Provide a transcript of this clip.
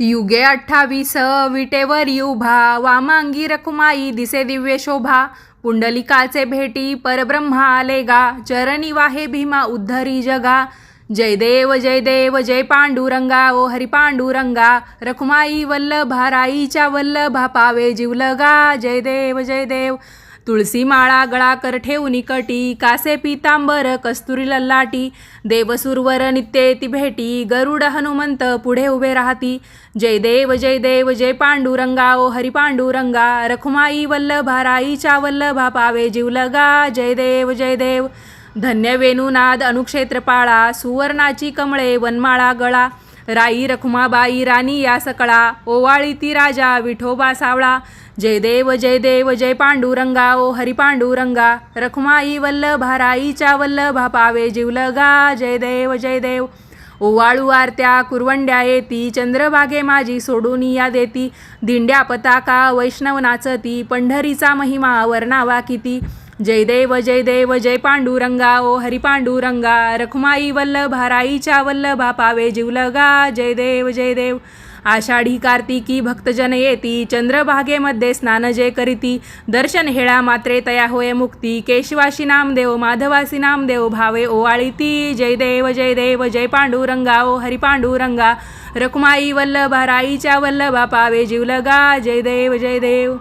युगे अठ्ठावीस विटेवर युभा वामांगी रखुमाई दिसे दिव्य शोभा पुंडलिकाचे भेटी परब्रह्मा आले गा चरणी वाहे भीमा उद्धरी जगा जय देव जय देव जय पांडुरंगा ओ हरी पांडुरंगा रखुमाई वल्लभा राईच्या वल्लभा पावे जीवलगा जय देव जय देव तुळसी माळा गळा कर ठेवून कटी कासे पितांबर कस्तुरी लल्लाटी देवसुरवर नित्ये ती भेटी गरुड हनुमंत पुढे उभे राहती. जय देव जय देव जय पांडुरंगा ओ हरी पांडुरंगा रखुमाई वल्लभा राईच्या वल्लभा पावे जीवलगा जय देव जय देव. धन्य वेणुनाद अनुक्षेत्रपाळा सुवर्णाची कमळे वनमाळा गळा. राई रखुमाबाई राणी या सकळा ओवाळी ती राजा विठोबा सावळा. जय देव जय देव जय पांडुरंगा ओ हरी पांडुरंगा रखुमाई वल्लभाराईच्या वल्लभा पावे जिवलगा जय देव जय देव. ओवाळू आरत्या कुरवंड्या येती चंद्रभागे माझी सोडून या देती. दिंड्या पताका वैष्णव नाचती पंढरीचा महिमा वर्णावा किती. जय देव जय देव जय पांडुरंगा ओ हरी पांडुरंगा रखुमाई वल्लभाराईच्या वल्लभा पावे जिवलगा जय देव जय देव. आषाढी कार्तिकी भक्तजन येती चंद्रभागेमध्ये स्नान जे करीती दर्शन हेळा मात्रे तया होय मुक्ती केशवाशी नामदेव माधवासी नामदेव भावे ओवाळीती जय देव जय देव जय पांडुरंगा ओ हरी पांडुरंगा रखुमाई वल्लभा राईच्या वल्लभा पावे जीवलगा जय देव जय देव.